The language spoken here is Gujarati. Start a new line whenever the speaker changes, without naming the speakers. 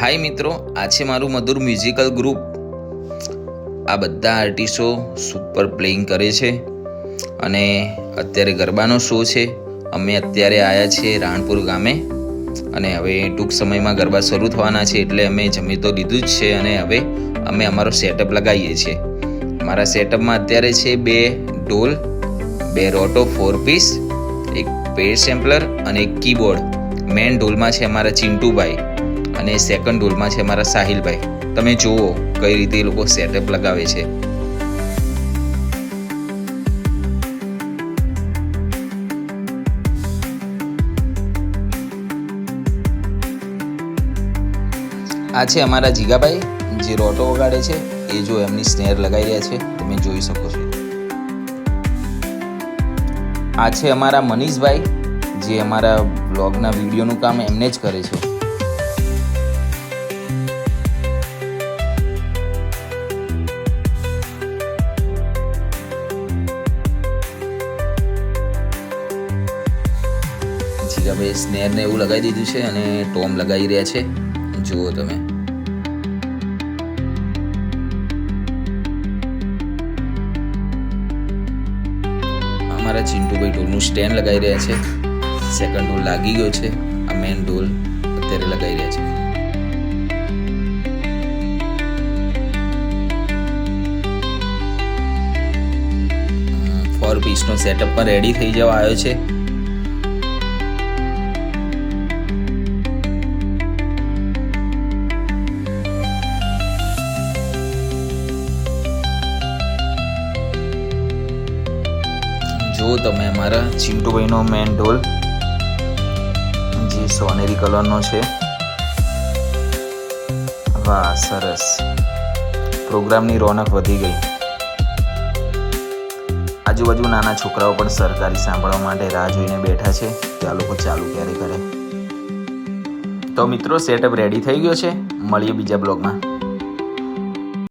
હાય મિત્રો આ છે મારું મધુર મ્યુઝિકલ ગ્રુપ આ બધા આર્ટિસ્ટો સુપર પ્લેઇંગ કરે છે. અને અત્યારે ગરબાનો શો છે. અમે અત્યારે આવ્યા છીએ રાણપુર ગામે. અને હવે ટૂંક સમયમાં ગરબા શરૂ થવાના છે એટલે અમે જમી તો લીધું જ છે અને હવે અમે અમારો સેટઅપ લગાવીએ છીએ. મારા સેટઅપમાં અત્યારે છે બે ઢોલ, બે રોટો ફોર પીસ એક પેડ સેમ્પલર અને એક કીબોર્ડ મેન ઢોલમાં છે અમારા ચિંટુભાઈ. અને સેકન્ડ રોલમાં છે અમારા સાહિલભાઈ. તમે જુઓ કઈ રીતે એ લોકો સેટઅપ લગાવે છે. આ છે અમારા જીગાભાઈ, જે રોટો વગાડે છે, એ જો એમની સ્નેર લગાવી રહ્યા છે, તમે જોઈ શકો છો. આ છે અમારા મનીષભાઈ, જે અમારા બ્લોગના વિડીયોનું કામ એમને જ કરે છે. જીગાભાઈ સ્નેરને એવું લગાવી દીધું છે અને ટોમ લગાવી રહ્યા છે. જુઓ તમે. અમારા ચિંટુભાઈ ઢોલનું સ્ટેન્ડ લગાવી રહ્યા છે. સેકન્ડ ઢોલ લાગી ગયો છે. આ મેન ઢોલ અત્યારે લગાવી રહ્યા છે. ફોર પીસનો સેટઅપ પણ રેડી થઈ જવા આવ્યો છે. જો તમે મારા ચિંટુભાઈનો મેન ઢોલ જે સોનેરી કલરનો છે. વાહ, સરસ. પ્રોગ્રામની રોનક વધી ગઈ. આજુબાજુ નાના છોકરાઓ પણ સરકારી સાંભળવા માટે રાહ જોઈને બેઠા છે. કે આ લોકો ચાલુ ક્યારે કરે? તો મિત્રો સેટઅપ રેડી થઈ ગયો છે. મળીએ બીજા બ્લોગમાં